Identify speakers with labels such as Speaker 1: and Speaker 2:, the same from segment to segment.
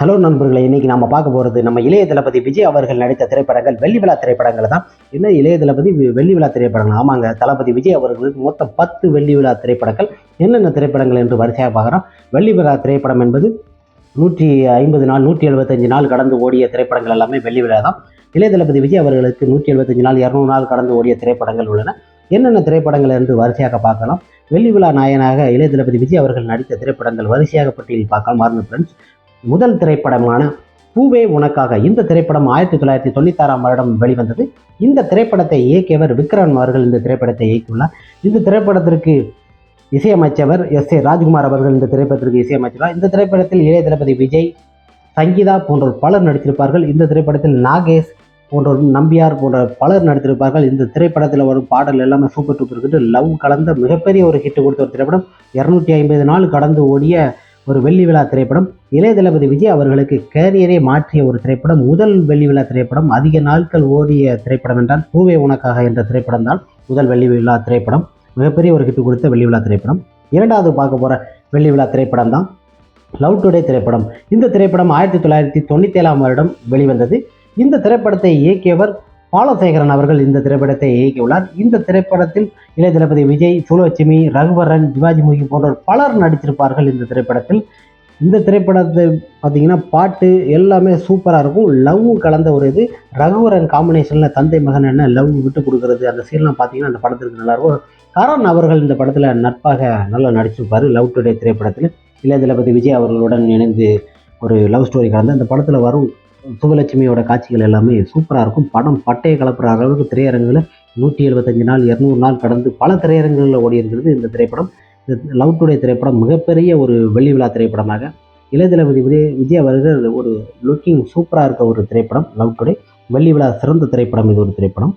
Speaker 1: Hello நண்பர்களே இன்னைக்கு நம்ம பார்க்க போகிறது நம்ம இளைய தளபதி விஜய் அவர்கள் நடித்த திரைப்படங்கள் வெள்ளி விழா திரைப்படங்கள் தான். என்ன இளைய தளபதி வெள்ளி விழா திரைப்படங்கள்? ஆமாங்க தளபதி விஜய் அவர்களுக்கு மொத்தம் பத்து வெள்ளி விழா திரைப்படங்கள். என்னென்ன திரைப்படங்கள் என்று வரிசையாக பார்க்குறோம். வெள்ளி விழா திரைப்படம் என்பது நூற்றி ஐம்பது நாள் நூற்றி எழுபத்தஞ்சு நாள் கடந்து ஓடிய திரைப்படங்கள் எல்லாமே வெள்ளி விழா தான். இளைய தளபதி விஜய் அவர்களுக்கு நூற்றி எழுபத்தஞ்சு நாள் இரநூறு நாள் கடந்து ஓடிய திரைப்படங்கள் உள்ளன. என்னென்ன திரைப்படங்கள் என்று வரிசையாக பார்க்கலாம். வெள்ளி விழா நாயனாக இளைய தளபதி விஜய் அவர்கள் நடித்த திரைப்படங்கள் வரிசையாக பட்டியலில் பார்க்கலாம். மாறுங்க ஃப்ரெண்ட்ஸ் முதல் திரைப்படமான பூவே உனக்காக. இந்த திரைப்படம் ஆயிரத்தி தொள்ளாயிரத்தி தொண்ணூத்தாறாம் வருடம் வெளிவந்தது. இந்த திரைப்படத்தை இயக்கியவர் விக்ரம் அவர்கள் இந்த திரைப்படத்தை இயக்கியுள்ளார். இந்த திரைப்படத்திற்கு இசையமைச்சவர் எஸ் ஏ ராஜ்குமார் அவர்கள் இந்த திரைப்படத்திற்கு இசையமைத்துள்ளார். இந்த திரைப்படத்தில் இளைய தளபதி விஜய் சங்கீதா போன்றோர் பலர் நடித்திருப்பார்கள். இந்த திரைப்படத்தில் நாகேஷ் போன்றோர் நம்பியார் போன்ற பலர் நடித்திருப்பார்கள். இந்த திரைப்படத்தில் வரும் பாடல் எல்லாமே சூப்பர் டூப்பர் ஹிட் லவ் கலந்த மிகப்பெரிய ஒரு ஹிட் கொடுத்த ஒரு திரைப்படம். இரநூத்தி ஐம்பது நாள் கடந்து ஓடிய ஒரு வெள்ளி விழா திரைப்படம். இளைய தளபதி விஜய் அவர்களுக்கு கேரியரை மாற்றிய ஒரு திரைப்படம். முதல் வெள்ளி விழா திரைப்படம் அதிக நாட்கள் ஓடிய திரைப்படம் என்றால் பூவே உனக்காக என்ற திரைப்படம் தான் முதல் வெள்ளி விழா திரைப்படம். மிகப்பெரிய ஒரு ஹிட் கொடுத்த வெள்ளி விழா திரைப்படம். இரண்டாவது பார்க்க போகிற வெள்ளி விழா திரைப்படம் தான் லவ் டுடே திரைப்படம். இந்த திரைப்படம் ஆயிரத்தி தொள்ளாயிரத்தி தொண்ணூற்றி ஏழாம் வருடம் வெளிவந்தது. இந்த திரைப்படத்தை இயக்கியவர் பாலசேகரன் அவர்கள் இந்த திரைப்படத்தை இயக்கியுள்ளார். இந்த திரைப்படத்தில் இளைய தளபதி விஜய் சுலட்சுமி ரகுவரன் சிவாஜி முகி போன்றோர் பலர் நடித்திருப்பார்கள் இந்த திரைப்படத்தில். இந்த திரைப்படத்தை பார்த்தீங்கன்னா பாட்டு எல்லாமே சூப்பராக இருக்கும். லவ்வும் கலந்த ஒரு இது. ரகுவரன் காம்பினேஷனில் தந்தை மகன் என்ன லவ் விட்டு கொடுக்குறது அந்த சீன்லாம் பார்த்தீங்கன்னா அந்த படத்திற்கு நல்லாயிருக்கும் கரண் அவர்கள் இந்த படத்தில் நட்பாக நல்லா நடிச்சிருப்பார் லவ் டுடே திரைப்படத்தில். இளைய தளபதி விஜய் அவர்களுடன் இணைந்து ஒரு லவ் ஸ்டோரி கலந்து அந்த படத்தில் வரும். சுபலட்சுமியோட காட்சிகள் எல்லாமே சூப்பராக இருக்கும். படம் பட்டையை கலப்புற அளவுக்கு திரையரங்குகளில் நூற்றி எழுபத்தஞ்சு நாள் இரநூறு நாள் கடந்து பல திரையரங்குகளில் ஓடி இருக்கிறது இந்த திரைப்படம். இந்த லவ் டுடே திரைப்படம் மிகப்பெரிய ஒரு வெள்ளி விழா திரைப்படமாக. இளையதளபதி விஜய் விஜய் அவர்கள் ஒரு லுக்கிங் சூப்பராக இருக்க ஒரு திரைப்படம் லவ் டுடே. வெள்ளி விழா சிறந்த திரைப்படம் இது ஒரு திரைப்படம்.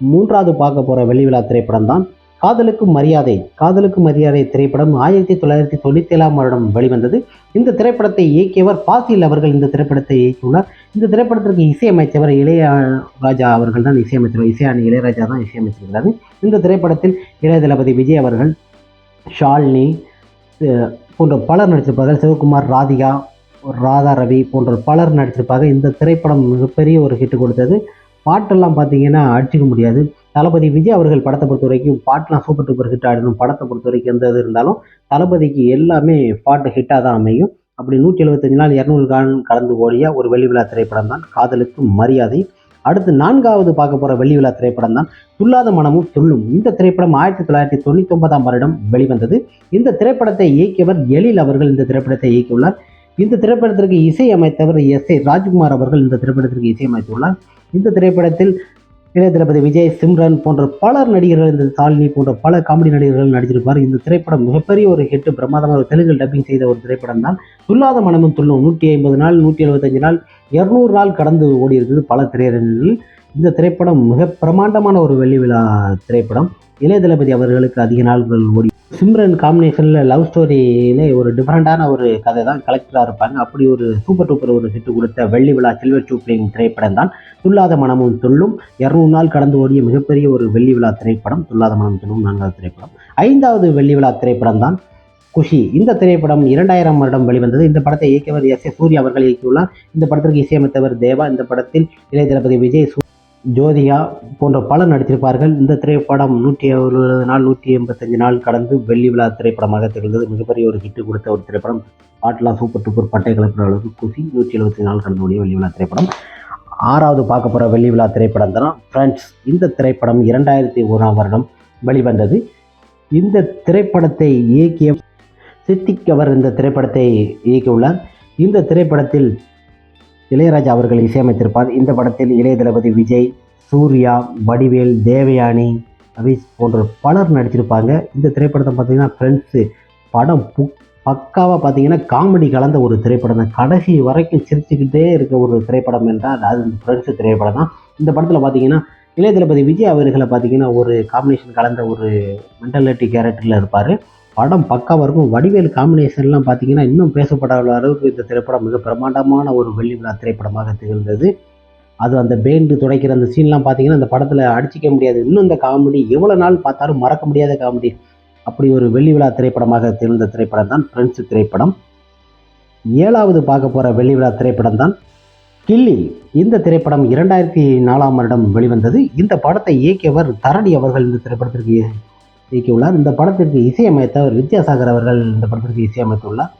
Speaker 1: மூன்றாவது பார்க்க போகிற வெள்ளி விழா திரைப்படம் தான் காதலுக்கும் மரியாதை காதலுக்கும் மரியாதை திரைப்படம் ஆயிரத்தி தொள்ளாயிரத்தி தொண்ணூத்தி ஏழாம் வருடம் வெளிவந்தது. இந்த திரைப்படத்தை இயக்கியவர் பாசில் அவர்கள் இந்த திரைப்படத்தை இயக்கியுள்ளார். இந்த திரைப்படத்திற்கு இசையமைச்சவர் இளையராஜா அவர்கள் தான் இசையமைச்சர் இசையானி இளையராஜா தான் இசையமைச்சிருக்கிறார் இந்த திரைப்படத்தில் இளைய தளபதி விஜய் அவர்கள் ஷாலினி போன்ற பலர் நடித்திருப்பார்கள். சிவகுமார் ராதிகா ராதா ரவி போன்ற பலர் நடித்திருப்பாங்க இந்த திரைப்படம் மிகப்பெரிய ஒரு ஹிட் கொடுத்தது. பாட்டெல்லாம் பார்த்தீங்கன்னா அடிச்சுக்க முடியாது. தளபதி விஜய் அவர்கள் படத்தை பொறுத்த வரைக்கும் பாட்டெலாம் சூப்பர் டூப்பர் ஹிட் ஆகிடும் படத்தை பொறுத்த வரைக்கும் எந்த இது இருந்தாலும் தளபதிக்கு எல்லாமே பாட்டு ஹிட்டாக தான் அமையும். அப்படி நூற்றி எழுபத்தஞ்சு நாள் இரநூறு கான் கலந்து ஓடிய ஒரு வெள்ளி விழா திரைப்படம் தான் காதலுக்கு மரியாதை. அடுத்து நான்காவது பார்க்க போகிற வெள்ளி விழா திரைப்படம் தான் துல்லாத மனமும் துள்ளும். இந்த திரைப்படம் ஆயிரத்தி தொள்ளாயிரத்தி தொண்ணூற்றி ஒன்பதாம் வருடம் வெளிவந்தது. இந்த திரைப்படத்தை இயக்கியவர் எழில் அவர்கள் இந்த திரைப்படத்தை இயக்கியுள்ளார். இந்த திரைப்படத்திற்கு இசையமைத்தவர் எஸ் ஏ ராஜ்குமார் அவர்கள் இந்த திரைப்படத்திற்கு இசையமைத்துள்ளார். இந்த திரைப்படத்தில் இளைய தளபதி விஜய் சிம்ரன் போன்ற பலர் நடிகர்கள் இந்த சாலினி போன்ற பல காமெடி நடிகர்கள் நடிச்சிருப்பார் இந்த திரைப்படம் மிகப்பெரிய ஒரு ஹிட் பிரமாதமாக ஒரு தெலுங்கு டப்பிங் செய்த ஒரு திரைப்படம் தான். துல்லாத மனமும் துள்ளும். நூற்றி ஐம்பது நாள் நூற்றி எழுபத்தஞ்சு நாள் இரநூறு நாள் கடந்து ஓடி இருக்குது பல திரையரங்குகளில் இந்த திரைப்படம் மிக பிரமாண்டமான ஒரு வெள்ளி விழா திரைப்படம். இளைய தளபதி அவர்களுக்கு அதிக நாள்கள் ஓடி சிம்ரன் காம்பினேஷனில் லவ் ஸ்டோரியிலே ஒரு டிஃப்ரெண்ட்டான ஒரு கதை தான் கலெக்டராக இருப்பாங்க. அப்படி ஒரு சூப்பர் டூப்பர் ஒரு ஹிட் கொடுத்த வெள்ளி விழா சில்வர் டூப்ளிங் திரைப்படம் தான். துல்லாத மனமும் துள்ளும். இரநூறு நாள் கடந்து ஓடிய மிகப்பெரிய ஒரு வெள்ளி விழா திரைப்படம் துல்லாத மனம் துள்ளும் நான்காவது திரைப்படம். ஐந்தாவது வெள்ளி விழா திரைப்படம் தான் குஷி. இந்த திரைப்படம் இரண்டாயிரம் வருடம் வெளிவந்தது. இந்த படத்தை இயக்கியவர் எஸ் ஏ சூர்யா அவர்கள் இயக்கியுள்ளார். இந்த படத்திற்கு இசையமைத்தவர் தேவா. இந்த படத்தில் இளைய தளபதி விஜய் சூ- ஜோதிகா போன்ற பலர் நடித்திருப்பார்கள். இந்த திரைப்படம் நூற்றி எழுபது நாள் நூற்றி எண்பத்தஞ்சு நாள் கடந்து வெள்ளி விழா திரைப்படமாக திகழ்ந்தது. மிகப்பெரிய ஒரு ஹிட்டு கொடுத்த ஒரு திரைப்படம் ஆட்லா சூப்பர் டூப்பர் பட்டை கலப்புற அளவுக்கு நூற்றி எழுபத்தி நாள் கடந்து ஓடிய வெள்ளி விழா திரைப்படம். ஆறாவது பார்க்க போகிற வெள்ளி விழா திரைப்படம் தான்? ஃப்ரெண்ட்ஸ் இந்த திரைப்படம் இரண்டாயிரத்தி ஓராம் வருடம் வெளிவந்தது. இந்த திரைப்படத்தை இயக்கிய சித்திக் அவர் இந்த திரைப்படத்தை இயக்கியுள்ளார். இந்த திரைப்படத்தில் இளையராஜா அவர்கள் இசையமைத்திருப்பார். இந்த படத்தில் இளைய தளபதி விஜய் சூர்யா வடிவேல் தேவயானி அவிஸ் போன்ற பலர் நடிச்சிருப்பாங்க இந்த திரைப்படத்தை பார்த்தீங்கன்னா ஃப்ரெண்ட்ஸு படம் பு பக்காவாக பார்த்தீங்கன்னா காமெடி கலந்த ஒரு திரைப்படம் தான். கடைசி வரைக்கும் சிரிச்சுக்கிட்டே இருக்க ஒரு திரைப்படம் என்றால் அது ஃப்ரெண்ட்ஸு திரைப்படம் தான். இந்த படத்தில் பார்த்தீங்கன்னா இளைய தளபதி விஜய் அவர்களை பார்த்தீங்கன்னா ஒரு காம்பினேஷன் கலந்த ஒரு மென்டாலிட்டி கேரக்டரில் இருப்பார். படம் பக்காவாக இருக்கும் வடிவேல் காம்பினேஷன்லாம் பார்த்தீங்கன்னா இன்னும் பேசப்படாத அளவுக்கு இந்த திரைப்படம் மிக பிரமாண்டமான ஒரு வெள்ளி விழா திரைப்படமாக திகழ்ந்தது. அது அந்த பேண்டு துடைக்கிற அந்த சீன்லாம் பார்த்தீங்கன்னா அந்த படத்தில் அடிச்சிக்க முடியாது. இன்னும் இந்த காமெடி எவ்வளோ நாள் பார்த்தாலும் மறக்க முடியாத காமெடி அப்படி ஒரு வெள்ளி விழா திரைப்படமாக திகழ்ந்த திரைப்படம் தான் ஃப்ரெண்ட்ஸ் திரைப்படம். ஏழாவது பார்க்க போகிற வெள்ளி விழா திரைப்படம் தான் கில்லி. இந்த திரைப்படம் இரண்டாயிரத்தி நாலாம் வருடம் வெளிவந்தது. இந்த படத்தை இயக்கியவர் தரணி அவர்கள் இந்த திரைப்படத்திற்கு இயக்கியுள்ளார். இந்த படத்திற்கு இசையமைத்தவர் வித்யாசாகர் அவர்கள் இந்த படத்திற்கு இசையமைத்துள்ளார்.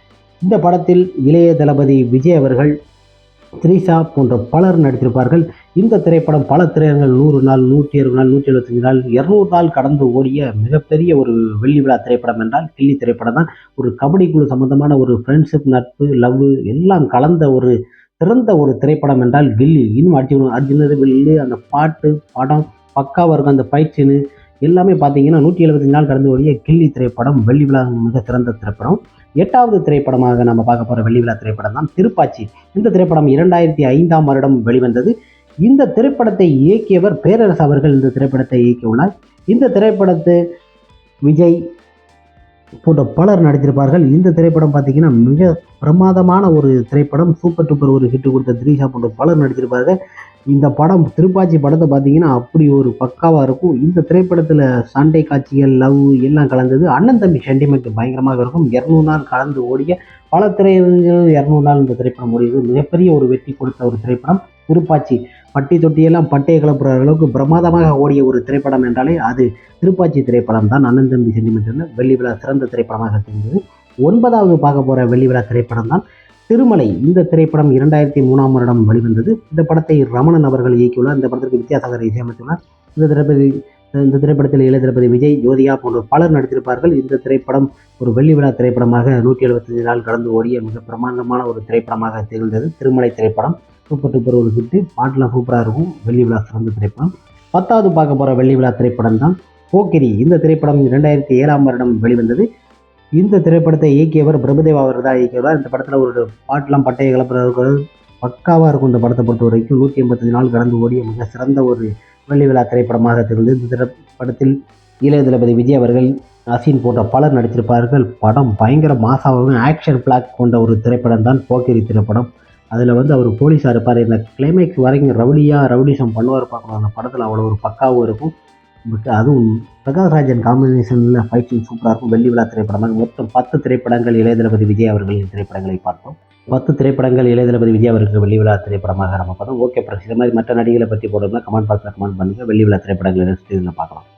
Speaker 1: இந்த படத்தில் இளைய தளபதி விஜய் அவர்கள் த்ரீசா போன்ற பலர் நடித்திருப்பார்கள். இந்த திரைப்படம் பல திரையரங்கள் நூறு நாள் நூற்றி இருபது நாள் நூற்றி எழுபத்தஞ்சு நாள் இரநூறு நாள் கடந்து ஓடிய மிகப்பெரிய ஒரு வெள்ளி விழா திரைப்படம் என்றால் கில்லி திரைப்படம் தான். ஒரு கபடி குழு சம்பந்தமான ஒரு ஃப்ரெண்ட்ஷிப் நட்பு லவ் எல்லாம் கலந்த ஒரு சிறந்த ஒரு திரைப்படம் என்றால் கில்லி. இன்னும் அர்ஜுன் அர்ஜுனது வில்லு அந்த பாட்டு படம் பக்காவாக இருக்கும் அந்த பயிற்சின்னு எல்லாமே பார்த்தீங்கன்னா நூற்றி எழுபத்தஞ்சு நாள் கடந்து ஓடிய கில்லி திரைப்படம் வெள்ளி விழா மிக சிறந்த திரைப்படம். எட்டாவது திரைப்படமாக நம்ம பார்க்க போகிற வெள்ளி விழா திரைப்படம் தான் திருப்பாச்சி. இந்த திரைப்படம் இரண்டாயிரத்தி ஐந்தாம் வருடம் வெளிவந்தது. இந்த திரைப்படத்தை இயக்கியவர் பேரரசு அவர்கள் இந்த திரைப்படத்தை இயக்கியுள்ளார். இந்த திரைப்படத்தை விஜய் போன்ற பலர் நடித்திருப்பார்கள். இந்த திரைப்படம் பார்த்தீங்கன்னா மிக பிரமாதமான ஒரு திரைப்படம் சூப்பர் டூப்பர் ஒரு ஹிட் கொடுத்த த்ரீஷா போன்ற பலர் நடித்திருப்பார்கள். இந்த படம் திருப்பாச்சி படத்தை பார்த்தீங்கன்னா அப்படி ஒரு பக்காவாக இருக்கும். இந்த திரைப்படத்தில் சண்டை காட்சிகள் லவ் எல்லாம் கலந்தது. அண்ணன் தம்பி சென்டிமெண்ட் பயங்கரமாக இருக்கும். இரநூறு நாள் கலந்து ஓடிய பல திரையரங்குகள் இரநூறு நாள் இந்த திரைப்படம் ஓடியது. மிகப்பெரிய ஒரு வெற்றி கொடுத்த ஒரு திரைப்படம் திருப்பாச்சி. பட்டி தொட்டியெல்லாம் பட்டையை கிளப்புற அளவுக்கு பிரமாதமாக ஓடிய ஒரு திரைப்படம் என்றாலே அது திருப்பாச்சி திரைப்படம் தான் அண்ணன் தம்பி சென்டிமெண்ட் வெள்ளி விழா சிறந்த திரைப்படமாக இருந்தது ஒன்பதாவது பார்க்க போகிற வெள்ளி விழா திரைப்படம் தான் திருமலை. இந்த திரைப்படம் இரண்டாயிரத்தி மூணாம் வருடம் வெளிவந்தது. இந்த படத்தை ரமணன் அவர்கள் இயக்கியுள்ளார். இந்த படத்திற்கு வித்யாசாகர் இசையமைத்துள்ளார். இந்த திரைப்பதி இந்த திரைப்படத்தில் இளைய திரைப்பதி விஜய் ஜோதியா போன்ற பலர் நடித்திருப்பார்கள். இந்த திரைப்படம் ஒரு வெள்ளி விழா திரைப்படமாக நூற்றி எழுபத்தஞ்சு நாள் கடந்து ஓடிய மிக பிரமாண்டமான ஒரு திரைப்படமாக திகழ்ந்தது. திருமலை திரைப்படம். சூப்பர் டூப்பர் ஒரு ஹிட்டு பாட்டெலாம் சூப்பராக இருக்கும். வெள்ளி விழா சிறந்த திரைப்படம். பத்தாவது பார்க்க போகிற வெள்ளி விழா திரைப்படம் தான் போக்கிரி. இந்த திரைப்படம் ரெண்டாயிரத்தி ஏழாம் வருடம் வெளிவந்தது. இந்த திரைப்படத்தை இயக்கியவர் பிரபுதேவா அவர் தான் இயக்கியவர். இந்த படத்தில் ஒரு பாட்டெலாம் பட்டையை கலப்புறது பக்காவாக இருக்கும். இந்த படத்தை பொறுத்த வரைக்கும் நூற்றி எண்பத்தஞ்சு நாள் கடந்து ஓடிய மிக சிறந்த ஒரு வெள்ளி விழா திரைப்படமாக திகழ்ந்தது இந்த திரைப்படத்தில் இளைய தளபதி விஜய் அவர்கள் அசின் போன்ற பலர் நடித்திருப்பார்கள். படம் பயங்கர மாசாகவும் ஆக்ஷன் பிளாக் கொண்ட ஒரு திரைப்படம் தான் போக்கிரி திரைப்படம். அதில் வந்து அவர் போலீஸாக இருப்பார். இந்த கிளைமேக்ஸ் வரைக்கும் ரவுடியாக ரவுடிசம் பண்ணுவார் பார்க்கணும். அந்த படத்தில் அவ்வளோ ஒரு பக்காவும் இருக்கும். பட் அதுவும் பிரகாஷ்ராஜன் காம்பினேஷனில் ஃபைட்டிங் சூப்பராக இருக்கும். வெள்ளி விழா திரைப்படமாக மொத்தம் பத்து திரைப்படங்கள் இளையதளபதி விஜய் அவர்களின் திரைப்படங்களை பார்த்தோம். பத்து திரைப்படங்கள் இளையதளபதி விஜய் அவர்களுக்கு வெள்ளி விழா திரைப்படமாக நம்ம பார்த்தோம். ஓகே பிரஸ் இது மாதிரி மற்ற நடிகளை பற்றி போடணும்னா கமெண்ட் பாக்ஸில் கமெண்ட் பண்ணுங்கள் வெள்ளி விழா திரைப்படங்களை நெக்ஸ்ட் இதில் பார்க்கலாம்.